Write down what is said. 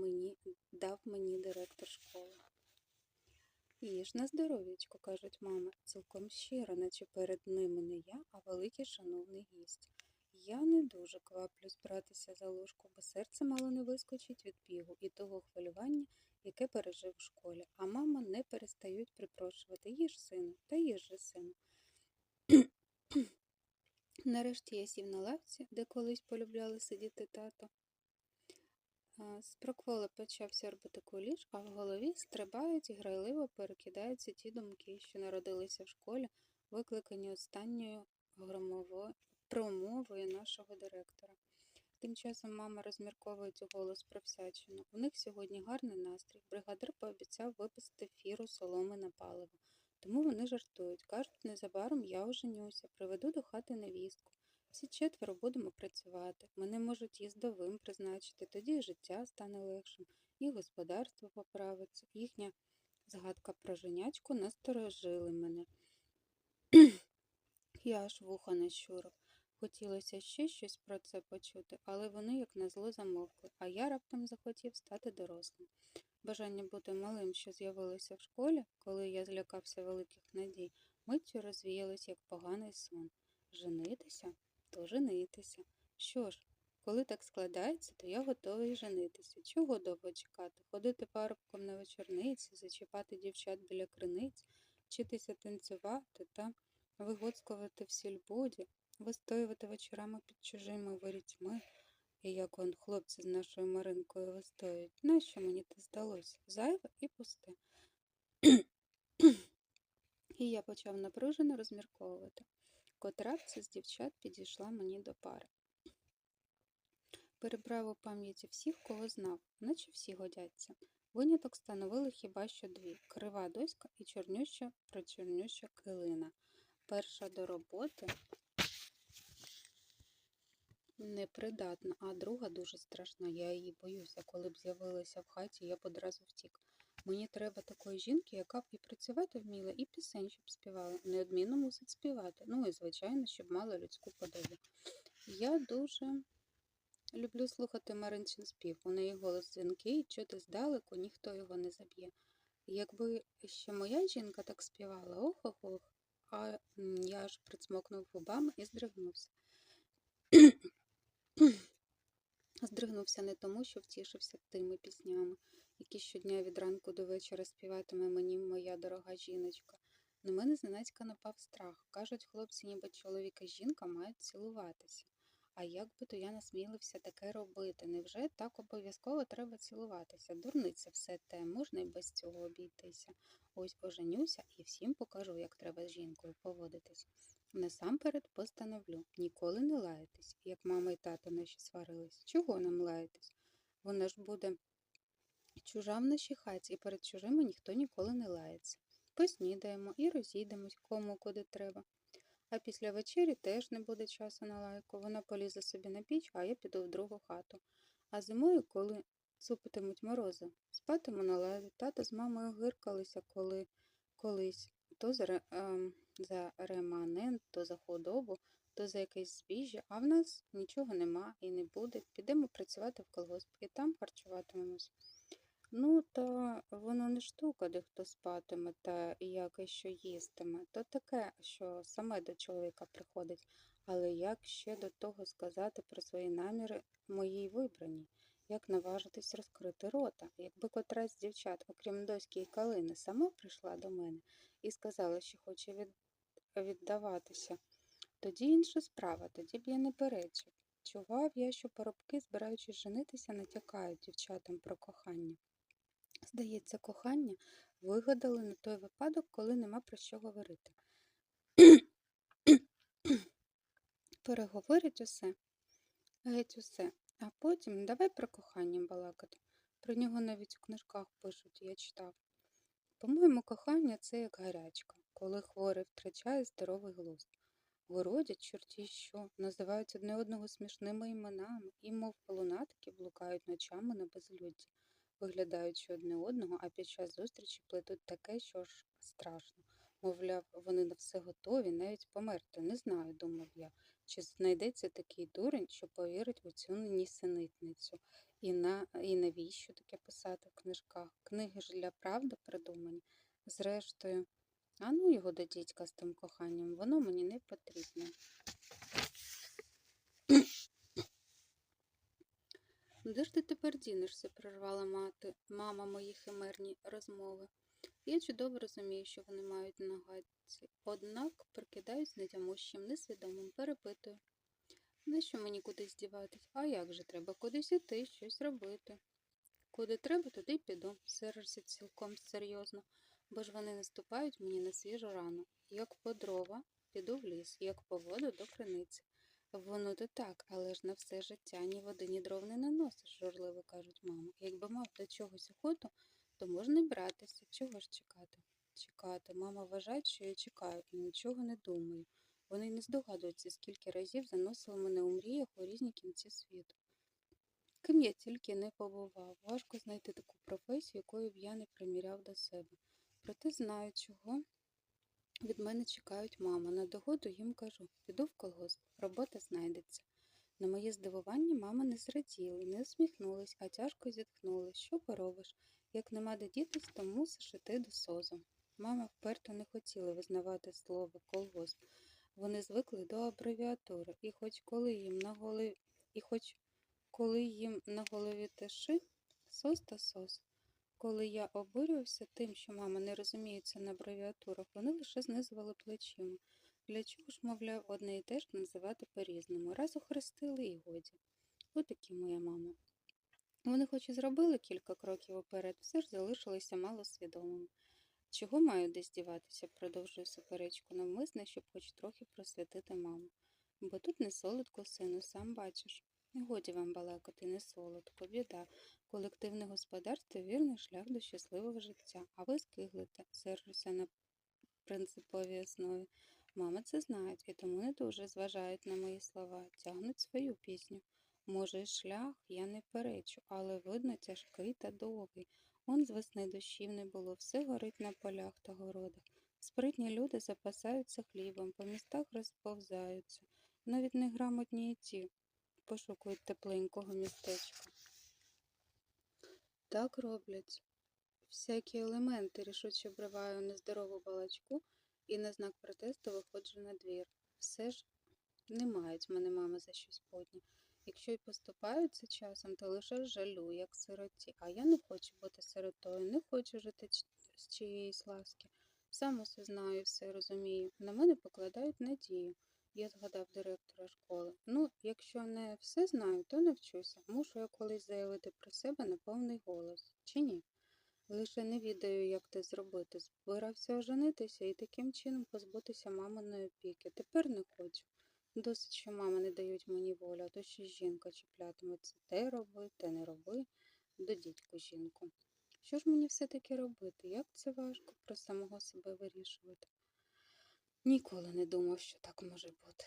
мені, дав мені директор школи. Їж на здоров'ячко, кажуть мама, цілком щиро, наче перед ними не я, а великий шановний гість. Я не дуже кваплюсь братися за ложку, бо серце мало не вискочить від бігу і того хвилювання, яке пережив у школі, а мама не перестають припрошувати їж сину, та їж же сину. Нарешті я сів на лавці, де колись полюбляли сидіти тато. А, З прокволи почав сьорбати куліш, а в голові стрибають і грайливо перекидаються ті думки, що народилися в школі, викликані останньою промовою нашого директора. Тим часом мама розмірковує у голос про всячину. У них сьогодні гарний настрій. Бригадир пообіцяв виписати фіру соломи на паливо. Тому вони жартують. Кажуть, незабаром я оженюся, приведу до хати невістку. Всі четверо будемо працювати. Мене можуть їздовим призначити, тоді життя стане легшим, і господарство поправиться. Їхня згадка про женячку насторожили мене. Я аж вуха нащурив. Хотілося ще щось про це почути, але вони, як назло, замовкли, а я раптом захотів стати дорослим. Бажання бути малим, що з'явилося в школі, коли я злякався великих надій, миттю розвіялось, як поганий сон. Женитися? То женитися. Що ж, коли так складається, то я готовий женитися. Чого довго чекати? Ходити парубком на вечорниці, зачіпати дівчат біля криниць, вчитися танцювати та вигоцькувати в сільбуді, вистоювати вечорами під чужими ворітьми, і як он хлопці з нашою Маринкою вистоюють. Нащо мені те здалося? Зайве і пусте. і я почав напружено розмірковувати, котра б з дівчат підійшла мені до пари. Перебрав у пам'яті всіх, кого знав, наче всі годяться. Виняток становили хіба що дві крива доська і чорнюща причорнюща килина. Перша до роботи непридатна, а друга дуже страшна. Я її боюся. Коли б з'явилася в хаті, я б одразу втік. Мені треба такої жінки, яка б і працювати вміла, і пісень, щоб співала. Неодмінно мусить співати. Ну і, звичайно, щоб мала людську подобу. Я дуже люблю слухати Маринчин спів. У неї голос дзвінкий, чути здалеку, ніхто його не заб'є. Якби ще моя жінка так співала, ох-ох-ох, а я аж прицмокнув губами і здригнувся. Здригнувся не тому, що втішився тими піснями, які щодня від ранку до вечора співатиме мені моя дорога жіночка. На мене зненацька напав страх. Кажуть, хлопці, ніби чоловік і жінка мають цілуватися. А як би то я насмілився таке робити? Невже так обов'язково треба цілуватися? Дурниця все те, можна й без цього обійтися. Ось оженюся і всім покажу, як треба з жінкою поводитись. Насамперед постановлю ніколи не лаятись, як мама і тато наші сварились. Чого нам лаятись? Вона ж буде чужа в нашій хаті, і перед чужими ніхто ніколи не лається. Поснідаємо і розійдемось кому куди треба. А після вечері теж не буде часу на лайку. Вона полізе собі на піч, а я піду в другу хату. А зимою, коли цупитимуть морози, спатиму на лаві. Тато з мамою гиркалися, коли колись то за, ем, за реманент, то за худобу, то за якесь збіжжя, а в нас нічого нема і не буде. Підемо працювати в колгосп і там харчуватимемось. Ну, та воно не штука, де хто спатиме та як і що їстиме. То таке, що саме до чоловіка приходить. Але як ще до того сказати про свої наміри моїй вибраній? Як наважитись розкрити рота? Якби котрась з дівчат, окрім доськи і калини, сама прийшла до мене і сказала, що хоче від... віддаватися, тоді інша справа, тоді б я не перечив. Чував я, що поробки, збираючись женитися, натякають дівчатам про кохання. Здається, кохання вигадали на той випадок, коли нема про що говорити. Переговорять усе, геть усе, а потім давай про кохання балакати. Про нього навіть у книжках пишуть, я читав. По-моєму, кохання це як гарячка, коли хворий втрачає здоровий глузд. Городять чорті що, називають одне одного смішними іменами і, мов лунатики, блукають ночами на безлюдді виглядаючи одне одного, а під час зустрічі плетуть таке, що ж страшно. Мовляв, вони на все готові, навіть померти. Не знаю, думав я, Чи знайдеться такий дурень, що повірить у цю нісенітницю? І, на... і навіщо таке писати в книжках? Книги ж для правди придумані. Зрештою, а ну його до дідька з тим коханням, воно мені не потрібне. Де ж ти тепер дінешся? прервала мати, мама мої химерні розмови. Я чудово розумію, що вони мають на гадці, однак прикидаюсь нетямущим, несвідомим, перепитую. Нащо мені кудись діватись? А як же треба кудись іти, щось робити? Куди треба, туди й піду, сержиться цілком серйозно, бо ж вони наступають мені на свіжу рану. Як по дрова, піду в ліс, як по воду до криниці. Воно то так, але ж на все життя ні води, ні дров не наносиш, журливо кажуть мама. Якби мав до чогось охоту, то можна й братися. Чого ж чекати? Чекати. Мама вважає, що я чекаю і нічого не думаю. Вони не здогадуються, скільки разів заносили мене у мріях у різні кінці світу. Ким я тільки не побував. Важко знайти таку професію, якою б я не приміряв до себе. Проте знаю, чого від мене чекають мама. На догоду їм кажу піду в колгосп, робота знайдеться. На моє здивування мама не зраділи, не усміхнулись, а тяжко зітхнули. Що поробиш? Як нема де дітись, то мусиш іти до созу. Мама вперто не хотіла визнавати слово колгосп. Вони звикли до абревіатури, і хоч коли їм на голові, і хоч коли їм на голові тиши, сос та сос. Коли я обурювався тим, що мама не розуміється на абревіатурах, вони лише знизували плечима. Для чого ж, мовляв, одне і те ж називати по-різному. Раз охрестили і годі. Отакі моя мама. Вони хоч і зробили кілька кроків уперед, все ж залишилися мало свідомими. Чого маю десь діватися, продовжую суперечку навмисне, щоб хоч трохи просвятити маму. Бо тут не солодко, сину, сам бачиш. Годі вам балакати, не солодко, біда. Колективне господарство вірний шлях до щасливого життя, а ви скиглите, сержуся на принциповій основі. Мама це знають і тому не дуже зважають на мої слова, тягнуть свою пісню. Може, шлях, я не перечу, але видно тяжкий та довгий. Он з весни дощів не було, все горить на полях та городах. Спритні люди запасаються хлібом, по містах розповзаються. Навіть неграмотні і ті пошукують тепленького містечка. Так роблять. Всякі елементи рішуче обриваю нездорову балачку і на знак протесту виходжу на двір. Все ж не мають мене мами за щось подні. Якщо й поступаються часом, то лише жалю, як сироті. А я не хочу бути сиротою, не хочу жити з чиєїсь ласки. Сам усе знаю, все розумію. На мене покладають надію. Я згадав директора школи. Ну, якщо не все знаю, то не вчуся. Мушу я колись заявити про себе на повний голос. Чи ні? Лише не відаю, як це зробити. Збирався оженитися і таким чином позбутися маминої опіки. Тепер не хочу. Досить, що мама не дають мені волю, а то ще жінка чіплятиметься. Те роби, те не роби, до дідьку жінку. Що ж мені все-таки робити? Як це важко про самого себе вирішувати? Ніколи не думав, що так може бути.